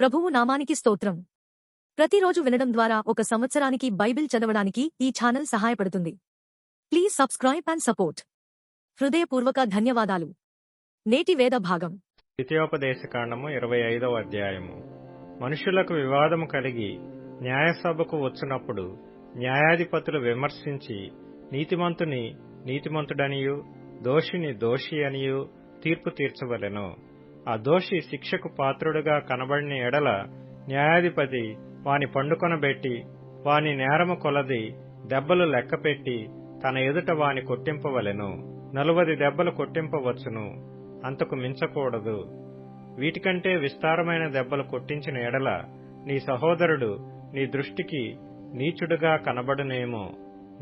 ప్రభువు నామానికి స్తోత్రం. ప్రతిరోజు వినడం ద్వారా ఒక సంవత్సరానికి బైబిల్ చదవడానికి ఈ ఛానల్ సహాయపడుతుంది. Please subscribe and support. హృదయపూర్వక ధన్యవాదాలు. నేటి వేద భాగం. ద్వితీయోపదేశకాండము ఇరవై ఐదవ అధ్యాయము. మనుషులకు వివాదము కలిగి న్యాయసభకు వచ్చినప్పుడు న్యాయాధిపతులు విమర్శించి నీతిమంతుని నీతిమంతుడనియు దోషిని దోషి అనియు తీర్పు తీర్చవలెను. ఆ దోషి శిక్షకు పాత్రుడుగా కనబడిన ఎడల న్యాయాధిపతి వాని పండుకొనబెట్టి వాని నేరము కొలది దెబ్బలు లెక్కపెట్టి తన ఎదుట వాని కొట్టింపవలెను. నలువది దెబ్బలు కొట్టింపవచ్చును. అంతకు మించకూడదు. వీటికంటే విస్తారమైన దెబ్బలు కొట్టించిన ఎడల నీ సహోదరుడు నీ దృష్టికి నీచుడుగా కనబడునేమో.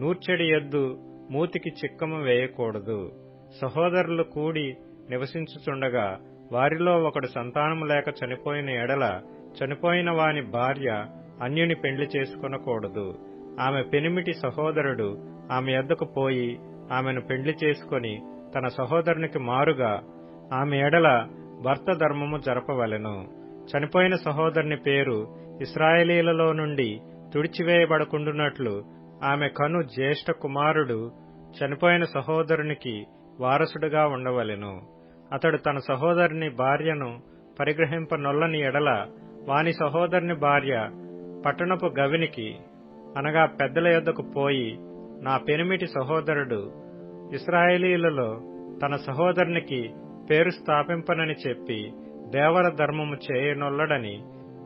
నూర్చెడి ఎద్దు మూతికి చిక్కము వేయకూడదు. సహోదరులు కూడి నివసించుచుండగా వారిలో ఒకడు సంతానము లేక చనిపోయిన ఎడల చనిపోయిన వాని భార్య అన్యుని పెండ్లి చేసుకొనకూడదు. ఆమె పెనిమిటి సహోదరుడు ఆమె ఎద్దకు పోయి ఆమెను పెండ్లి చేసుకొని తన సహోదరునికి మారుగా ఆమె ఎడల భర్త ధర్మము జరపవలెను. చనిపోయిన సహోదరుని పేరు ఇస్రాయేలీలలో నుండి తుడిచివేయబడకుండునట్లు ఆమె కను జ్యేష్ఠ కుమారుడు చనిపోయిన సహోదరునికి వారసుడుగా ఉండవలెను. అతడు తన సహోదరుని భార్యను పరిగ్రహింపనొల్లని ఎడల వాని సహోదరుని భార్య పట్టణపు గవినికి అనగా పెద్దల యొద్దకు పోయి నా పెనిమిటి సహోదరుడు ఇస్రాయేలీలలో తన సహోదరునికి పేరు స్థాపింపనని చెప్పి దేవర ధర్మము చేయనొల్లడని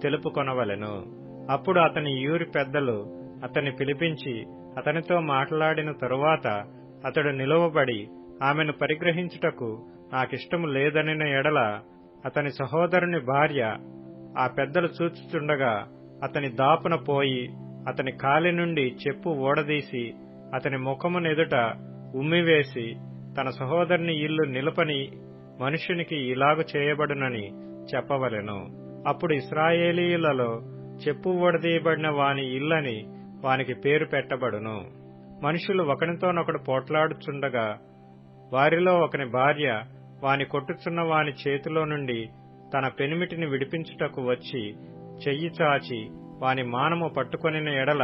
తెలుపుకొనవలెను. అప్పుడు అతని యూరి పెద్దలు అతన్ని పిలిపించి అతనితో మాట్లాడిన తరువాత అతడు నిలువబడి ఆమెను పరిగ్రహించుటకు నాకిష్టము లేదనిన ఎడల అతని సహోదరుని భార్య ఆ పెద్దలు చూచుచుండగా అతని దాపున పోయి అతని కాలి నుండి చెప్పు ఓడదీసి అతని ముఖమునెదుట ఉమ్మివేసి తన సహోదరుని ఇల్లు నిలపని మనుష్యునికి ఇలాగు చేయబడునని చెప్పవలెను. అప్పుడు ఇస్రాయేలీయులలో చెప్పు ఓడదీయబడిన వాని ఇల్లని వానికి పేరు పెట్టబడును. మనుషులు ఒకనితోనొకడు పోట్లాడుచుండగా వారిలో ఒకని భార్య వాని కొట్టుచున్న వాని చేతిలో నుండి తన పెనిమిటిని విడిపించుటకు వచ్చి చెయ్యి చాచి వాని మానము పట్టుకొనిన ఎడల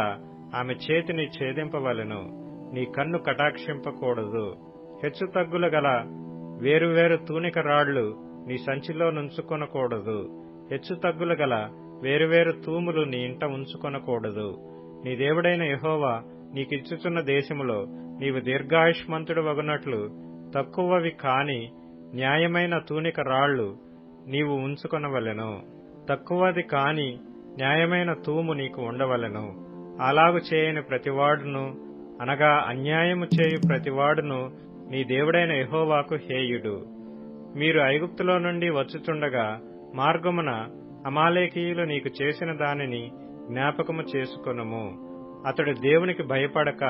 ఆమె చేతిని ఛేదింపవలెను. నీ కన్ను కటాక్షింపకూడదు. హెచ్చుతగ్గులు గల వేరువేరు తూనిక రాళ్ళు నీ సంచిలో నుంచుకొనకూడదు. హెచ్చుతగ్గులు గల వేరువేరు తూములు నీ ఇంట ఉంచుకొనకూడదు. నీ దేవుడైన యహోవా నీకిచ్చుచున్న దేశములో నీవు దీర్ఘాయుష్మంతుడు వగునట్లు తక్కువవి కాని న్యాయమైన తూనిక రాళ్ళు నీవు ఉంచుకొనవలెను. తక్కువది కాని న్యాయమైన తూము నీకు ఉండవలెను. అలాగు చేయని ప్రతివాడును అనగా అన్యాయము చేయు ప్రతివాడును నీ దేవుడైన యహోవాకు హేయుడు. మీరు ఐగుప్తులో నుండి వచ్చుచుండగా మార్గమున అమాలేకీయులు నీకు చేసిన దానిని జ్ఞాపకము చేసుకొనుము. అతడు దేవునికి భయపడక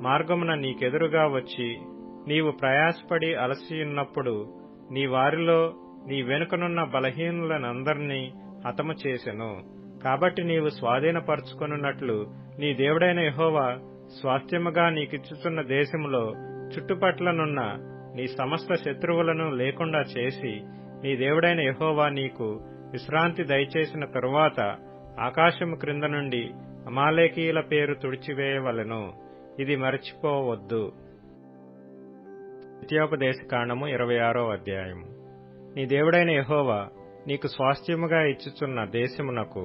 మార్గమున నీకెదురుగా వచ్చి నీవు ప్రయాసపడి అలసియున్నప్పుడు నీ వారిలో నీ వెనుకనున్న బలహీనులనందరినీ హతము చేసెను. కాబట్టి నీవు స్వాధీనపరుచుకొనున్నట్లు నీ దేవుడైన యహోవా స్వాస్థ్యముగా నీకిచ్చుచున్న దేశములో చుట్టుపట్లనున్న నీ సమస్త శత్రువులను లేకుండా చేసి నీ దేవుడైన యహోవా నీకు విశ్రాంతి దయచేసిన తరువాత ఆకాశము క్రింద నుండి అమాలేకీయుల పేరు తుడిచివేయవలెను. ఇది మరచిపోవద్దు. ద్వితీయోపదేశ కాండము ఇరవై ఆరో అధ్యాయము. నీ దేవుడైన యహోవా నీకు స్వాస్థ్యముగా ఇచ్చుచున్న దేశమునకు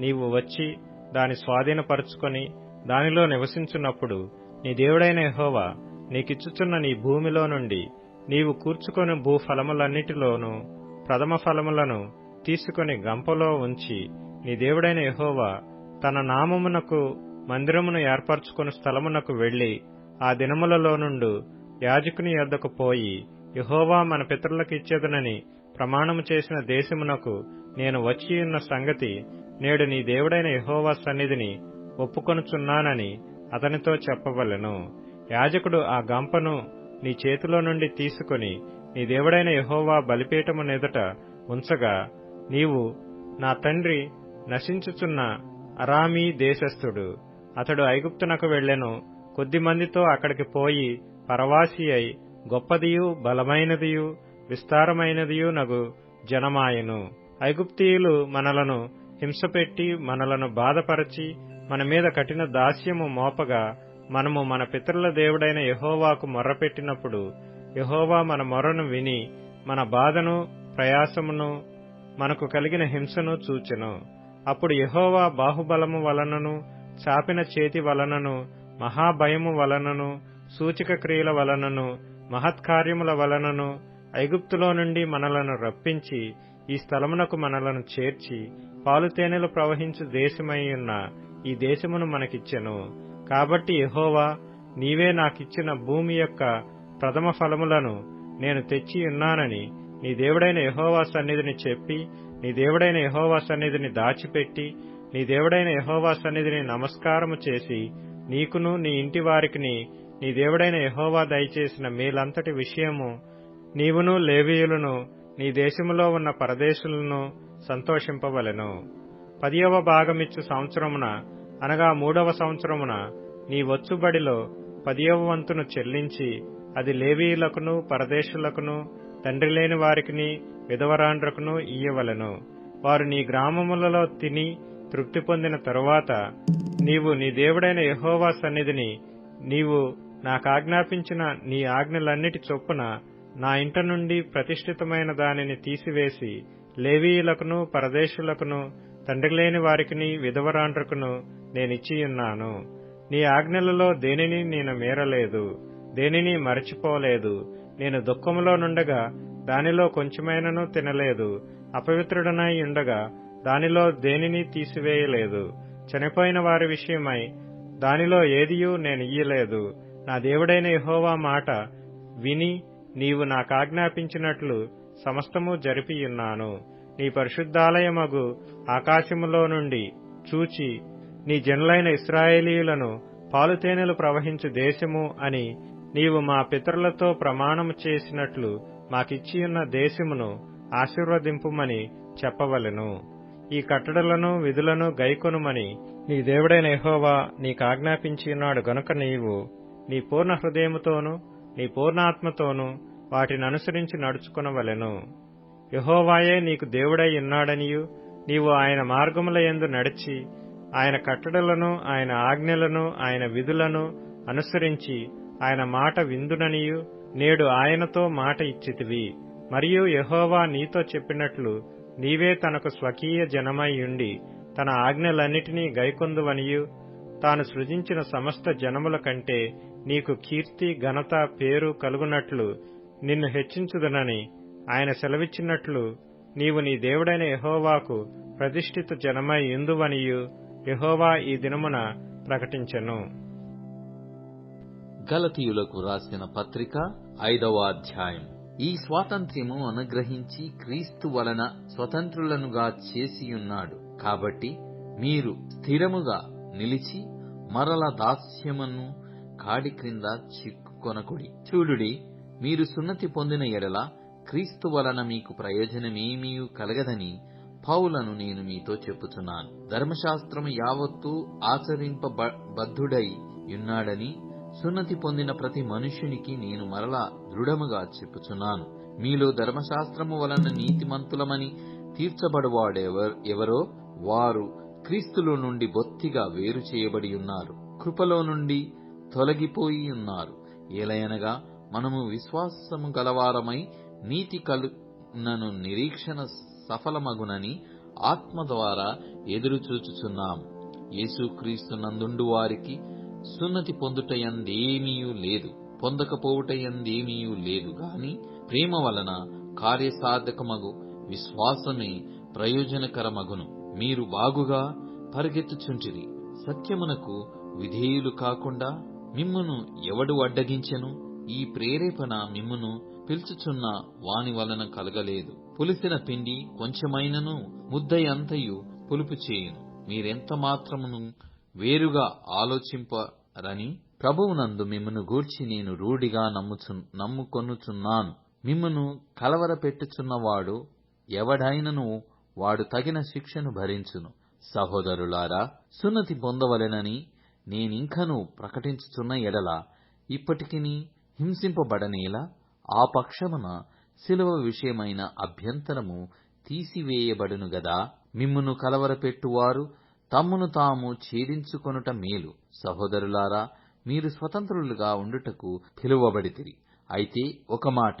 నీవు వచ్చి దాని స్వాధీనపరుచుకొని దానిలో నివసించున్నప్పుడు నీ దేవుడైన యహోవా నీకిచ్చుచున్న నీ భూమిలో నుండి నీవు కూర్చుకొని భూఫలములన్నిటిలోనూ ప్రథమ ఫలములను తీసుకొని గంపలో ఉంచి నీ దేవుడైన యహోవా తన నామమునకు మందిరమును ఏర్పరచుకుని స్థలమునకు వెళ్ళి ఆ దినములలో నుండు యాజకుని యొద్దకు పోయి యహోవా మన పితరులకు ఇచ్చేదనని ప్రమాణము చేసిన దేశమునకు నేను వచ్చియున్న సంగతి నేడు నీ దేవుడైన యహోవా సన్నిధిని ఒప్పుకొనుచున్నానని అతనితో చెప్పవలెను. యాజకుడు ఆ గంపను నీ చేతిలో నుండి తీసుకొని నీ దేవుడైన యహోవా బలిపీఠము నెదుట ఉంచగా నీవు నా తండ్రి నశించుచున్న అరామీ దేశస్థుడు. అతడు ఐగుప్తునకు వెళ్ళెను కొద్దిమందితో అక్కడికి పోయి పరవాసి అయి గొప్పదియు బలమైనదియు విస్తారమైనదియు నగు జనమాయెను. ఐగుప్తీయులు మనలను హింసపెట్టి మనలను బాధపరచి మన మీద కఠిన దాస్యము మోపగా మనము మన పితరుల దేవుడైన యహోవాకు మొర్రపెట్టినప్పుడు యహోవా మన మొరను విని మన బాధను ప్రయాసమును మనకు కలిగిన హింసను చూచెను. అప్పుడు యహోవా బాహుబలము వలనను చాపిన చేతి వలనను మహాభయము వలనను సూచక క్రియల వలనను మహత్కార్యముల వలనను ఐగుప్తులో నుండి మనలను రప్పించి ఈ స్థలమునకు మనలను చేర్చి పాలుతేనెలు ప్రవహించు దేశమై ఉన్న ఈ దేశమును మనకిచ్చెను. కాబట్టి యహోవా నీవే నాకిచ్చిన భూమి యొక్క ప్రథమ ఫలములను నేను తెచ్చి ఉన్నానని నీ దేవుడైన యహోవా సన్నిధిని చెప్పి నీ దేవుడైన యహోవా సన్నిధిని దాచిపెట్టి నీ దేవుడైన యహోవా సన్నిధిని నమస్కారము చేసి నీకును నీ ఇంటి వారికిని నీ దేవుడైన యహోవా దయచేసిన మేలంతటి విషయము నీవును లేవీయులను నీ దేశములో ఉన్న పరదేశులను సంతోషింపవలెను. పదియవ భాగమిచ్చు సంవత్సరమున అనగా మూడవ సంవత్సరమున నీ వచ్చుబడిలో పదియవ వంతును చెల్లించి అది లేవీయులకును పరదేశులకును తండ్రి లేని వారికిని విధవరాండ్రకును ఇయ్యవలెను. వారు నీ గ్రామములలో తిని తృప్తి పొందిన తరువాత నీవు నీ దేవుడైన యహోవా సన్నిధిని నీవు నాకాజ్ఞాపించిన నీ ఆజ్ఞలన్నిటి చొప్పున నా ఇంట నుండి ప్రతిష్ఠితమైన దానిని తీసివేసి లేవీయులకును పరదేశులకును తండ్రిలేని వారికిని విధవరాండ్రకును నేనిచ్చియున్నాను నీ ఆజ్ఞలలో దేనిని నేను మీరలేదు దేనిని మరచిపోలేదు. నేను దుఃఖములో నుండగా దానిలో కొంచెమైనను తినలేదు అపవిత్రుడనై ఉండగా దానిలో దేనిని తీసివేయలేదు. చనిపోయిన వారి విషయమై దానిలో ఏదియూ నేను ఇయ్యలేదు. నా దేవుడైన యహోవా మాట విని నీవు నాకాజ్ఞాపించినట్లు సమస్తము జరిపియున్నాను. నీ పరిశుద్ధాలయమగు ఆకాశములో నుండి చూచి నీ జనులైన ఇస్రాయేలీయులను పాలుతేనెలు ప్రవహించు దేశము అని నీవు మా పితరులతో ప్రమాణము చేసినట్లు మాకిచ్చియున్న దేశమును ఆశీర్వదింపుమని చెప్పవలెను. ఈ కట్టడలను విధులను గైకొనుమని నీ దేవుడైన ఎహోవా నీకాజ్ఞాపించియున్నాడు గనుక నీవు నీ పూర్ణ హృదయముతోనూ నీ పూర్ణాత్మతోనూ వాటిని అనుసరించి నడుచుకునవలెను. యహోవాయే నీకు దేవుడై ఉన్నాడనియు నీవు ఆయన మార్గముల యందు నడిచి ఆయన కట్టడలను ఆయన ఆజ్ఞలను ఆయన విధులను అనుసరించి ఆయన మాట విందుననియు నేడు ఆయనతో మాట ఇచ్చితివి. మరియు యహోవా నీతో చెప్పినట్లు నీవే తనకు స్వకీయ జనమై ఉండి తన ఆజ్ఞలన్నిటినీ గైకొందువనియు తాను సృజించిన సమస్త జనముల కంటే నీకు కీర్తి ఘనత పేరు కలుగునట్లు నిన్ను హెచ్చించుదనని ఆయన సెలవిచ్చినట్లు నీవు నీ దేవుడైన యహోవాకు ప్రతిష్ఠిత జనమై ఇందువనియు యహోవా ఈ దినమున ప్రకటించెను. గలతీయులకు రాసిన పత్రిక ఐదవ అధ్యాయం. ఈ స్వాతంత్ర్యము అనుగ్రహించి క్రీస్తు వలన స్వతంత్రులనుగా చేసియున్నాడు. కాబట్టి మీరు స్థిరముగా నిలిచి మరల దాస్యమును కాడి క్రింద చిక్కుకొనకుడి. చూడుడి మీరు సున్నతి పొందిన ఎడల క్రీస్తు వలన మీకు ప్రయోజనమేమీ కలగదని పౌలను నేను మీతో చెప్పుచున్నాను. ధర్మశాస్త్రము యావత్తూ ఆచరింపబద్ధుడై ఉన్నాడని సున్నతి పొందిన ప్రతి మనుష్యునికి నేను మరలా దృఢముగా చెప్పుచున్నాను. మీలో ధర్మశాస్త్రము వలన నీతిమంతులమని తీర్చబడువాడెవరో వారు క్రీస్తులో నుండి బొత్తిగా వేరు చేయబడి ఉన్నారు. కృపలో నుండి తొలగిపోయి ఉన్నారు. ఏలయనగా మనము విశ్వాసము గలవారమై నీతి కలునను నిరీక్షణ సఫలమగునని ఆత్మ ద్వారా ఎదురుచూచుచున్నాం. యేసుక్రీస్తు నందుండు వారికి సున్నతి పొందుటయందేమీయూ లేదు. పొందకపోవుటయందేమీయూ లేదు గాని ప్రేమ వలన కార్యసాధకమగు విశ్వాసమే ప్రయోజనకరమగును. మీరు బాగుగా పరిగెత్తుచుంటిరి. సత్యమునకు విధేయులు కాకుండా మిమ్మును ఎవడు అడ్డగించెను? ఈ ప్రేరేపణ మిమ్మును పిలుచుచున్న వాని వలన కలగలేదు. పులిసిన పిండి కొంచెమైనను ముద్దయంతయు పులుపు చేయును. మీరెంత మాత్రమును వేరుగా ఆలోచింపరని? ప్రభువునందు మిమ్మను గూర్చి నేను రూఢిగా నమ్ముచు నమ్ముకొనుచున్నాను. మిమ్మను కలవరపెట్టుచున్నవాడు ఎవడైనను వాడు తగిన శిక్షను భరించును. సహోదరులారా సున్నతి పొందవలెనని నేనింకను ప్రకటించుచున్న ఎడల ఇప్పటికిని హింసింపబడనేలా ఆ పక్షమున శిలువ విషయమైన అభ్యంతరము తీసివేయబడును గదా. మిమ్మును కలవరపెట్టువారు తమ్మును తాము ఛేదించుకొనుట మేలు. సహోదరులారా మీరు స్వతంత్రులుగా ఉండుటకు పిలువబడితిరి. అయితే ఒక మాట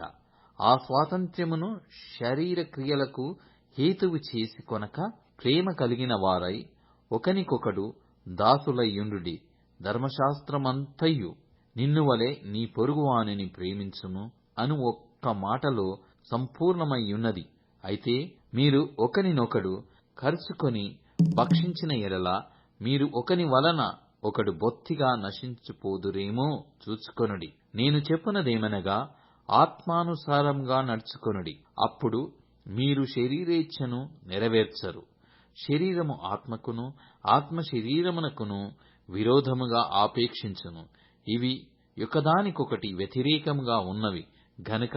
ఆ స్వాతంత్ర్యమును శరీర క్రియలకు హేతువు చేసి కొనక ప్రేమ కలిగిన వారై ఒకనికొకడు దాసులయ్యుండుడి. ధర్మశాస్త్రమంతయు. నిన్ను వలె నీ పొరుగువానిని ప్రేమించుము అను ఒక్క మాటలో సంపూర్ణమయ్యున్నది. అయితే మీరు ఒకనినొకడు కరుచుకొని భక్షించిన ఎడల మీరు ఒకని వలన ఒకడు బొత్తిగా నశించిపోదురేమో చూచుకొనుడి. నేను చెప్పునదేమనగా ఆత్మానుసారంగా నడుచుకొనుడి. అప్పుడు మీరు శరీరేచ్ఛను నెరవేర్చరు. శరీరము ఆత్మకును ఆత్మ శరీరమునకును విరోధముగా ఆపేక్షించును. ఇవి ఒకదానికొకటి వ్యతిరేకముగా ఉన్నవి. గనుక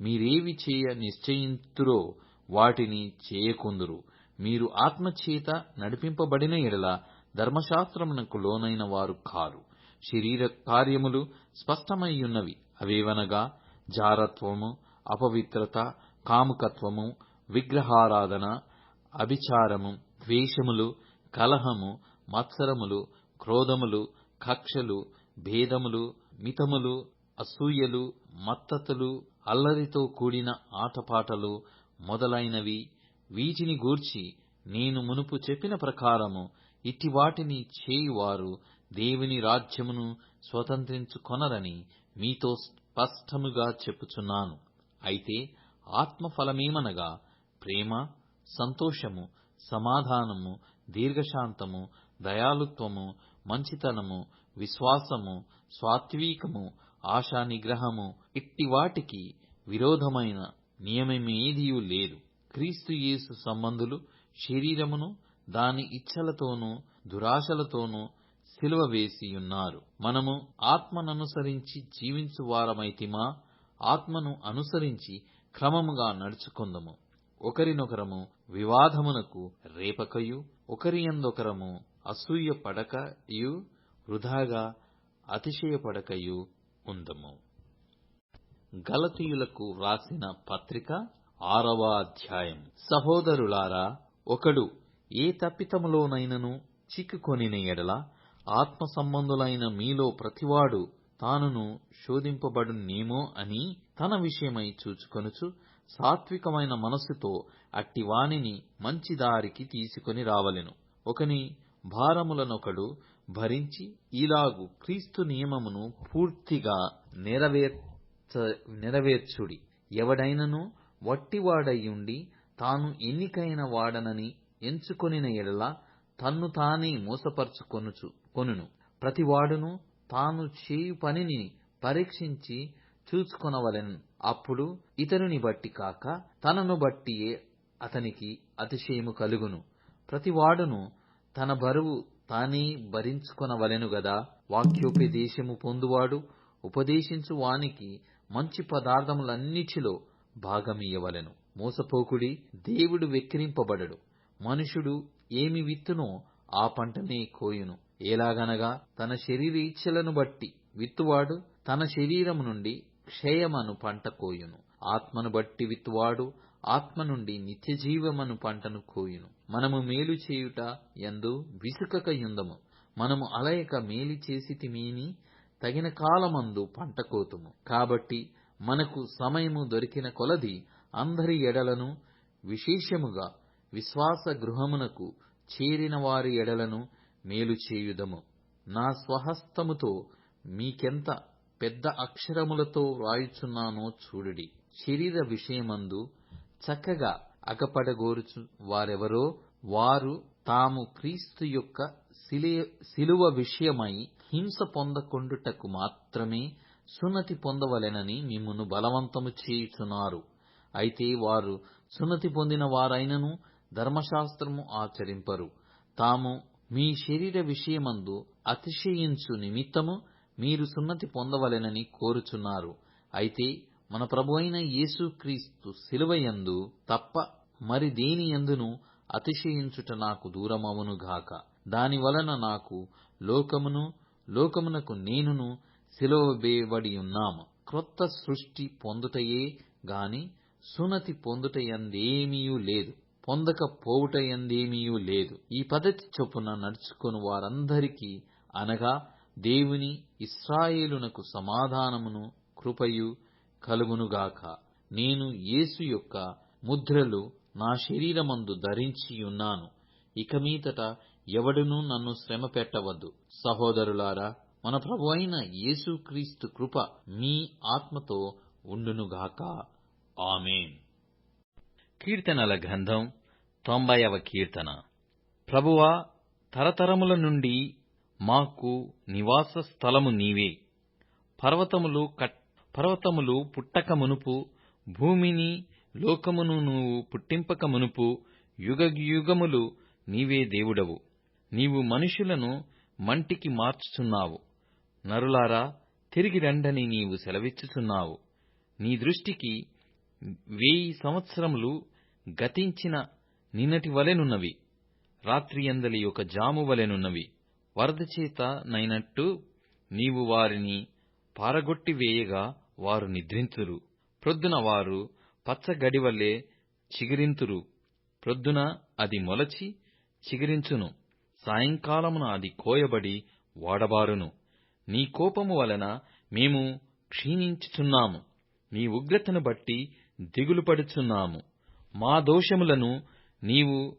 మీరేవి చేయ నిశ్చయింతురో వాటిని చేయకుందురు. మీరు ఆత్మచేత నడిపింపబడిన ఎడల ధర్మశాస్త్రమునకు లోనైన వారు కారు. శరీర కార్యములు స్పష్టమయ్యున్నవి. అవేవనగా? జారత్వము అపవిత్రత కాముకత్వము విగ్రహారాధన అభిచారము ద్వేషములు కలహము మత్సరములు క్రోధములు కక్షలు భేదములు మితములు అసూయలు మత్తతులు అల్లరితో కూడిన ఆటపాటలు మొదలైనవి. వీటిని గూర్చి నేను మునుపు చెప్పిన ప్రకారము ఇట్టి వాటిని చేయువారు దేవుని రాజ్యమును స్వతంత్రించుకొనరని మీతో స్పష్టముగా చెప్పుచున్నాను. అయితే ఆత్మఫలమేమనగా ప్రేమ సంతోషము సమాధానము దీర్ఘశాంతము దయాలుత్వము మంచితనము విశ్వాసము స్వాత్వీకము ఆశానిగ్రహము ఇట్టి వాటికి విరోధమైన నియమమేదియూ లేదు. క్రీస్తుయేసు సంబంధులు శరీరమును దాని ఇచ్ఛలతోనూ దురాశలతోనూ సిలువ వేసియున్నారు. మనము ఆత్మననుసరించి జీవించు వారమైతిమా? ఆత్మను అనుసరించి క్రమముగా నడుచుకుందము. ఒకరినొకరము వివాదమునకు రేపకయు ఒకరియందొకరము అసూయ పడకయు వృధాగా అతిశయపడకయు ఉందము. గలతీయులకు వ్రాసిన పత్రిక ఆరవ అధ్యాయం. సహోదరులారా ఒకడు ఏ తప్పితములోనైనను చిక్కుకొనిన ఎడల ఆత్మ సంబంధులైన మీలో ప్రతివాడు తానును శోధింపబడునేమో అని తన విషయమై చూచుకొనుచు సాత్వికమైన మనస్సుతో అట్టి వానిని మంచి దారికి తీసుకొని రావలెను. ఒకని భారములనొకడు భరించి ఇలాగు క్రీస్తు నియమమును పూర్తిగా నెరవేర్చ నెరవేర్చుడి. ఎవడైనను వట్టివాడయ్యుండి తాను ఎన్నికైన వాడనని ఎంచుకొనిన ఎడల తన్ను తానే మోసపరుచుకొనుచు కొనును. ప్రతివాడును తాను చేయు పనిని పరీక్షించి చూచుకొనవలెను. అప్పుడు ఇతరుని బట్టి కాక తనను బట్టియే అతనికి అతిశయము కలుగును. ప్రతివాడును తన బరువు తానే భరించుకొనవలెను గదా. వాక్యోపదేశము పొందువాడు ఉపదేశించు వానికి మంచి పదార్థములన్నిటిలో భాగమియ్యవలెను మోసపోకుడి దేవుడు వెక్కిరింపబడడు. మనుషుడు ఏమి విత్తునో ఆ పంటనే కోయును. ఎలాగనగా తన శరీర ఇచ్ఛలను బట్టి విత్తువాడు తన శరీరము నుండి క్షయమను పంట కోయును. ఆత్మను బట్టి విత్తువాడు ఆత్మ నుండి నిత్యజీవమను పంటను కోయును. మనము మేలు చేయుట ఎందు విసుకక యుందము. మనము అలయక మేలు చేసితిమీని తగిన కాలమందు పంట కోతుము. కాబట్టి మనకు సమయము దొరికిన కొలది అందరి ఎడలను విశేషముగా విశ్వాస గృహమునకు చేరిన వారి ఎడలను మేలు చేయుదము. నా స్వహస్తముతో మీకెంత పెద్ద అక్షరములతో వ్రాయుచున్నానో చూడుడి. శరీర విషయమందు చక్కగా అగపడగోరుచు వారెవరో వారు తాము క్రీస్తు యొక్క శిలువ విషయమై హింస పొందకొండుటకు మాత్రమే సున్నతి పొందవలెనని మిమ్మును బలవంతము చేయుచున్నారు. అయితే వారు సున్నతి పొందిన వారైనను ధర్మశాస్త్రము ఆచరింపరు. తాము మీ శరీర విషయమందు అతిశయించు నిమిత్తము మీరు సున్నతి పొందవలెనని కోరుచున్నారు. అయితే మన ప్రభు అయిన యేసుక్రీస్తు శిలువయందు తప్ప మరి దేని యందును అతిశయించుట నాకు దూరమవును గాక. దాని వలన నాకు లోకమును లోకమునకు నేనును సిలువ వేయబడి ఉన్నాము క్రొత్త సృష్టి పొందుటయే గాని సున్నతి పొందుటయందేమీయూ లేదు. పొందక పోవుటయందేమీయూ లేదు. ఈ పద్ధతి చొప్పున నడుచుకొని వారందరికీ అనగా దేవుని ఇస్రాయేలునకు సమాధానమును కృపయు కలుగునుగాక. నేను యేసు యొక్క ముద్రలు నా శరీరమందు ధరించి ఉన్నాను ఇక మీదట ఎవడునూ నన్ను శ్రమ పెట్టవద్దు. సహోదరులారా మన ప్రభు అయిన యేసుక్రీస్తు కృప మీ ఆత్మతో ఉండునుగాక. ఆమెన్. కీర్తనల గ్రంథం తొంభైవ కీర్తన. ప్రభువా తరతరముల నుండి మాకు నివాస స్థలము నీవే. పర్వతములు కట్ పర్వతములు పుట్టక మునుపు భూమిని లోకమును నువ్వు పుట్టింపక మునుపు యుగ యుగములు నీవే దేవుడవు. నీవు మనుషులను మంటికి మార్చుచున్నావు. నరులారా తిరిగి రండని నీవు సెలవిచ్చుచున్నావు. నీ దృష్టికి వేయి సంవత్సరములు గతించిన నిన్నటి వలెనున్నవి. రాత్రియందలి ఒక జాము వలెనున్నవి. వరదచేత నైనట్టు నీవు వారిని పారగొట్టి వేయగా వారు నిద్రింతురు. ప్రొద్దున వారు పచ్చగడివలే చిగిరింతురు. ప్రొద్దున అది మొలచి చిగిరించును. సాయంకాలమున అది కోయబడి వాడబారును. నీ కోపము వలన మేము క్షీణించుచున్నాము. నీ ఉగ్రతను బట్టి దిగులుపడుచున్నాము. మా దోషములను నీవు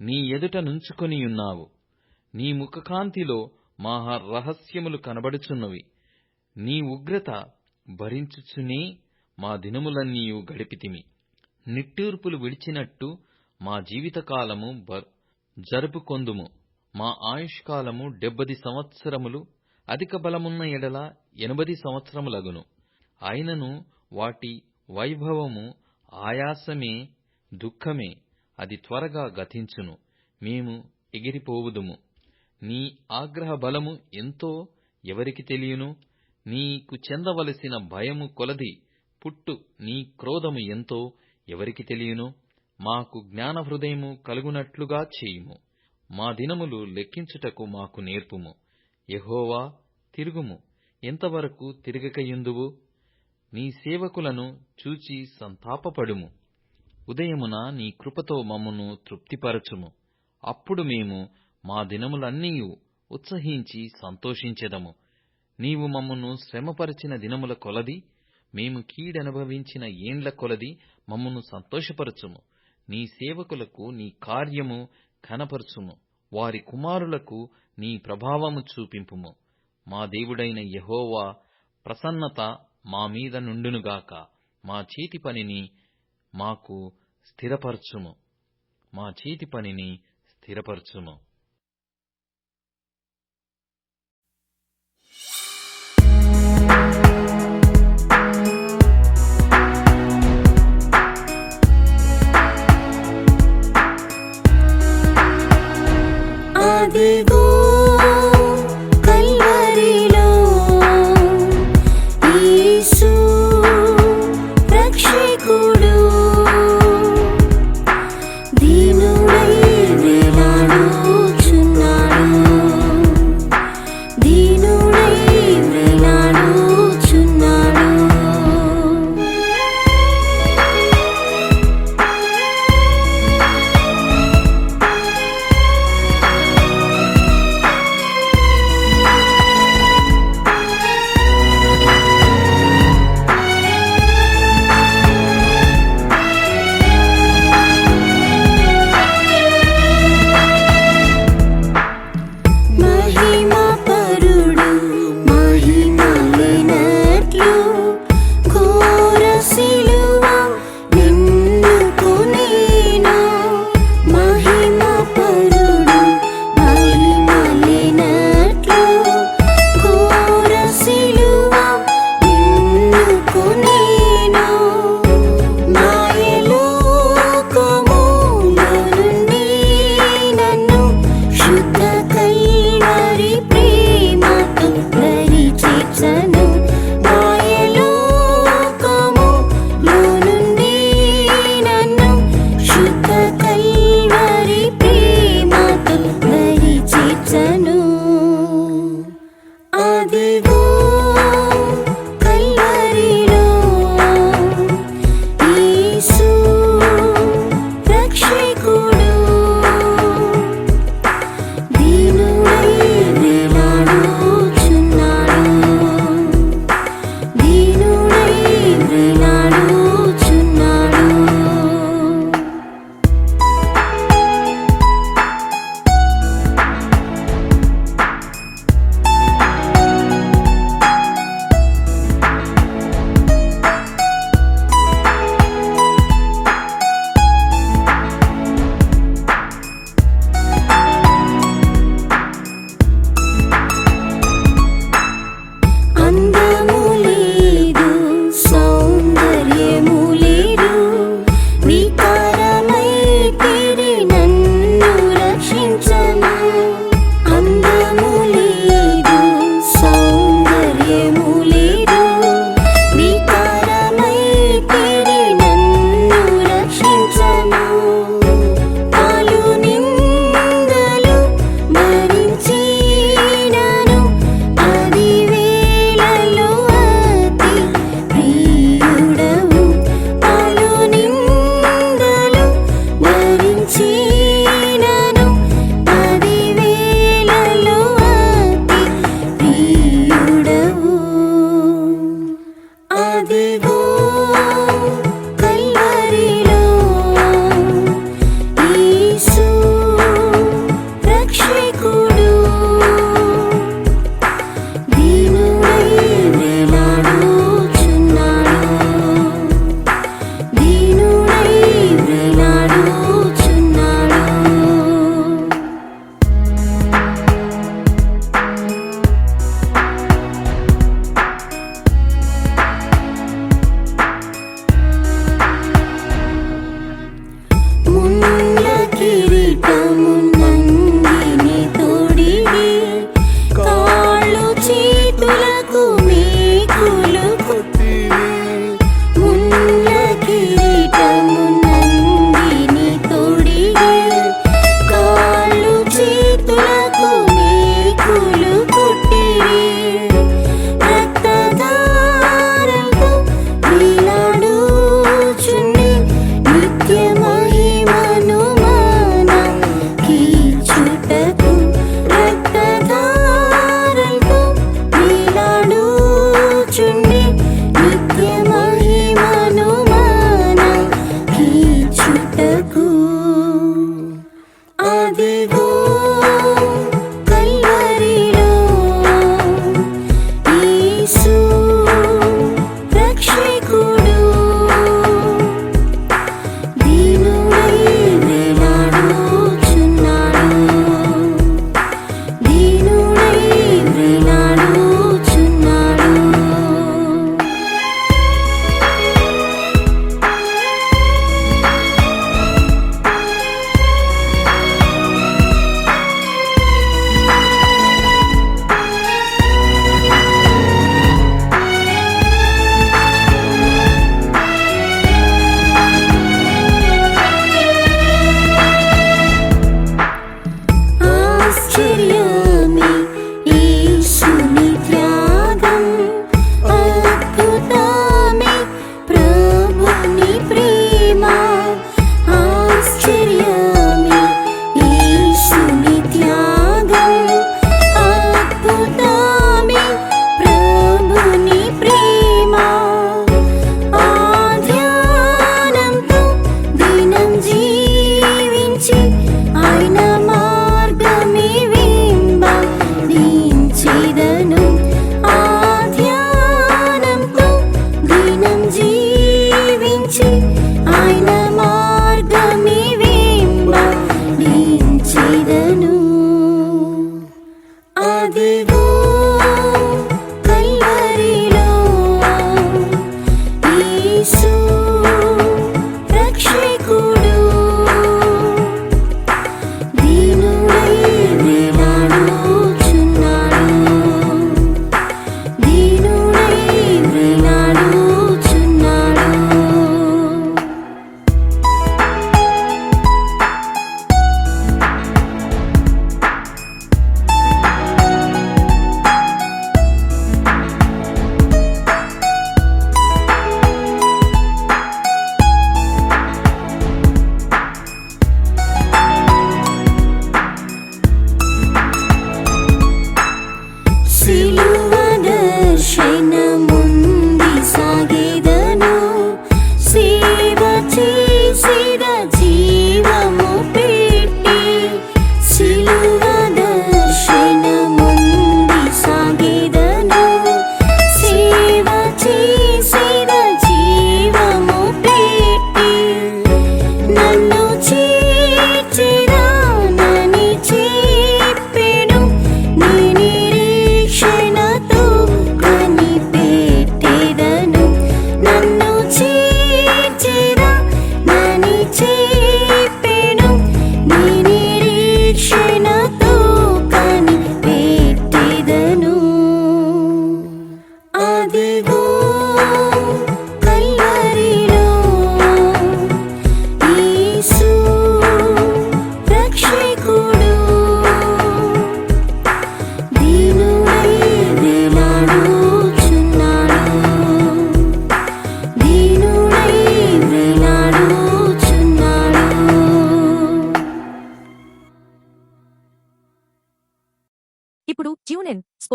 నీ ఎదుట నుంచుకొనియున్నావు. నీ ముఖకాంతిలో మా రహస్యములు కనబడుచున్నవి. నీ ఉగ్రత భరించుచునే మా దినములన్నీయు గడిపితిమి నిట్టూర్పులు విడిచినట్టు మా జీవితకాలము బ- జరుపుకొందుము. మా ఆయుష్కాలము డెబ్బది సంవత్సరములు అధిక బలమున్న ఎడల ఎనభది సంవత్సరములగును. అయినను వాటి వైభవము ఆయాసమే దుఃఖమే అది త్వరగా గతించును. మేము ఎగిరిపోవుదుము. నీ ఆగ్రహ బలము ఎంతో ఎవరికి తెలియను? నీకు చెందవలసిన భయము కొలది పుట్టు నీ క్రోధము ఎంతో ఎవరికి తెలియను? మాకు జ్ఞాన హృదయము కలుగునట్లుగా చేయుము. మా దినములు లెక్కించుటకు మాకు నేర్పుము. ఎహోవా తిరుగుము. ఎంతవరకు తిరగకయుందువు? నీ సేవకులను చూచి సంతాపపడుము. ఉదయమున నీ కృపతో మమ్మను తృప్తిపరచుము. అప్పుడు మేము మా దినములన్నీయు ఉత్సహించి సంతోషించెదము. నీవు మమ్మను శ్రమపరిచిన దినముల కొలది మేము కీడనుభవించిన ఏండ్ల కొలది మమ్మను సంతోషపరచుము. నీ సేవకులకు నీ కార్యము కనపరచుము వారి కుమారులకు నీ ప్రభావము చూపింపుము. మా దేవుడైన యహోవా ప్రసన్నత మా మీద నుండునుగాక మా చేతి పనిని మాకు స్థిరపరచుము. మా చేతి పనిని స్థిరపరచుము.